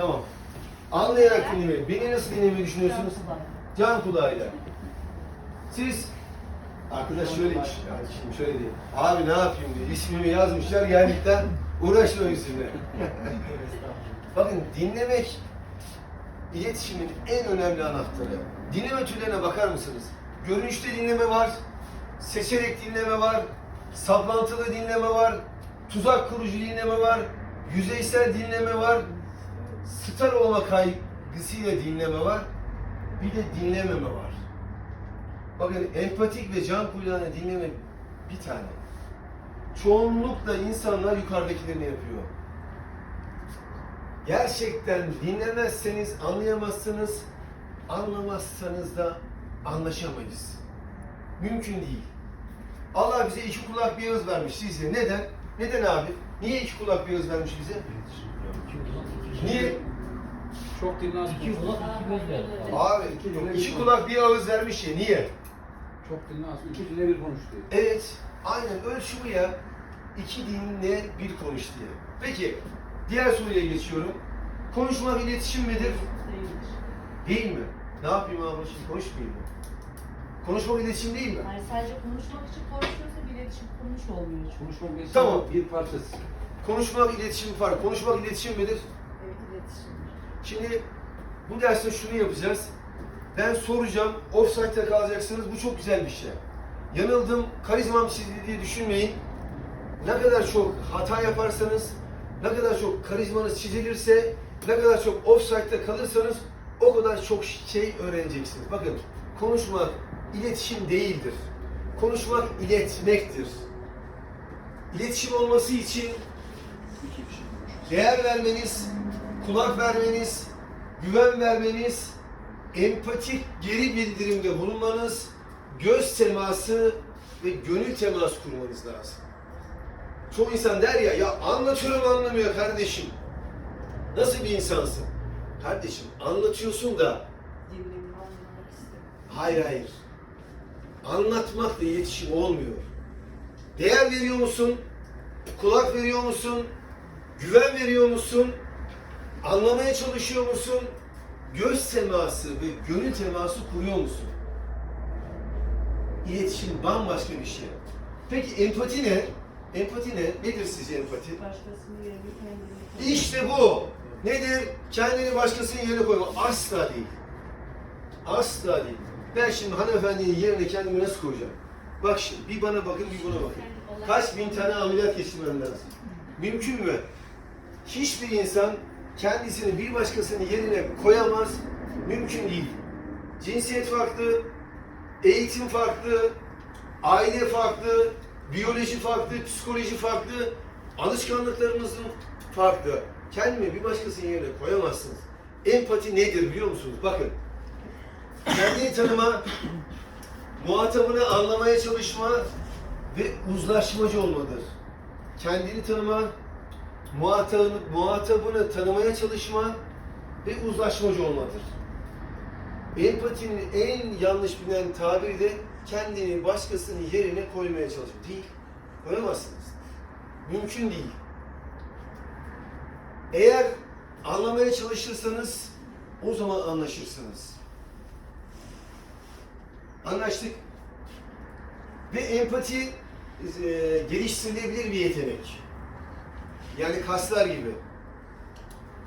Tamam. Anlayarak dinlemeyi. Beni nasıl dinlemeyi düşünüyorsunuz? Can kulağıyla. Siz Arkadaş şöyle yani şimdi şöyle diyeyim. Abi ne yapayım diye ismimi yazmışlar geldikten uğraşma üstüne. Bakın dinlemek iletişimin en önemli anahtarı. Dinleme türlerine bakar mısınız? Görünüşte dinleme var, seçerek dinleme var, saplantılı dinleme var, tuzak kurucu dinleme var, yüzeysel dinleme var, star olma kaygısıyla dinleme var, bir de dinlememe var. Bakın empatik ve can kulağına dinleme bir tane. Çoğunlukla insanlar yukarıdakilerini yapıyor. Gerçekten dinlemezseniz anlayamazsınız, anlamazsanız da anlaşamayız. Mümkün değil. Allah bize iki kulak bir ağız vermiş sizce. Neden? Neden abi? Niye iki kulak bir ağız vermiş bize? Niye? Çok dinlenmez. İki kulak iki göz ver. Abi iki kulak bir ağız vermiş ya. Niye? Çok dinlenmez. İki dile bir konuş diyor. Evet, aynen ölçü bu ya. İki dinle bir konuş diye. Peki, diğer soruya geçiyorum. Konuşmak iletişim midir? Değil mi? Ne yapayım abi şimdi konuşmayayım mı? Konuşmak iletişim değil mi? Yani sadece konuşmak için konuşuyorsa bir iletişim kurmuş olmuyor. Konuşmak iletişim Tamam. bir parçası. Konuşmak iletişim farklı. Konuşmak iletişim midir? Şimdi bu derste şunu yapacağız. Ben soracağım, offside'de kalacaksınız. Bu çok güzel bir şey. Yanıldım, karizmam çizdi diye düşünmeyin. Ne kadar çok hata yaparsanız, ne kadar çok karizmanız çizilirse, ne kadar çok offside'de kalırsanız o kadar çok şey öğreneceksiniz. Bakın, konuşmak iletişim değildir. Konuşmak iletmektir. İletişim olması için değer vermeniz, kulak vermeniz, güven vermeniz, empatik geri bildirimde bulunmanız, göz teması ve gönül temas kurmanız lazım. Çoğu insan der ya, ya anlatıyorum anlamıyor kardeşim. Nasıl bir insansın? Kardeşim anlatıyorsun da, hayır hayır. Anlatmakla iletişim olmuyor. Değer veriyor musun? Kulak veriyor musun? Güven veriyor musun? Anlamaya çalışıyor musun? Göz teması ve gönül teması kuruyor musun? İletişim bambaşka bir şey. Peki empati ne? Empati ne? Nedir sizce empati? Başkasının yerini kendini İşte bu. Nedir? Kendini başkasının yerine koyma. Asla değil. Asla değil. Ben şimdi hanımefendinin yerine kendimi nasıl koyacağım? Bak şimdi bir bana bakın bir buna bakın. Kaç bin tane ameliyat geçirmem lazım. Mümkün mü? Hiçbir insan kendisini bir başkasının yerine koyamaz. Mümkün değil. Cinsiyet farklı, eğitim farklı, aile farklı, biyoloji farklı, psikoloji farklı, alışkanlıklarımızın farklı. Kendimi bir başkasının yerine koyamazsınız. Empati nedir biliyor musunuz? Bakın. Kendini tanıma, muhatabını anlamaya çalışma ve uzlaşmacı olmadır. Kendini tanıma, muhatabını, muhatabını tanımaya çalışma ve uzlaşmacı olmadır. Empatinin en yanlış bilinen tabiri de kendini başkasının yerine koymaya çalışmak. Değil. Koyamazsınız. Mümkün değil. Eğer anlamaya çalışırsanız o zaman anlaşırsınız. Anlaştık. Ve empati e, geliştirilebilir bir yetenek. Yani kaslar gibi.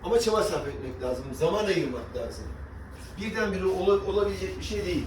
Ama çaba sarf etmek lazım, zaman ayırmak lazım. Birdenbire ola- olabilecek bir şey değil.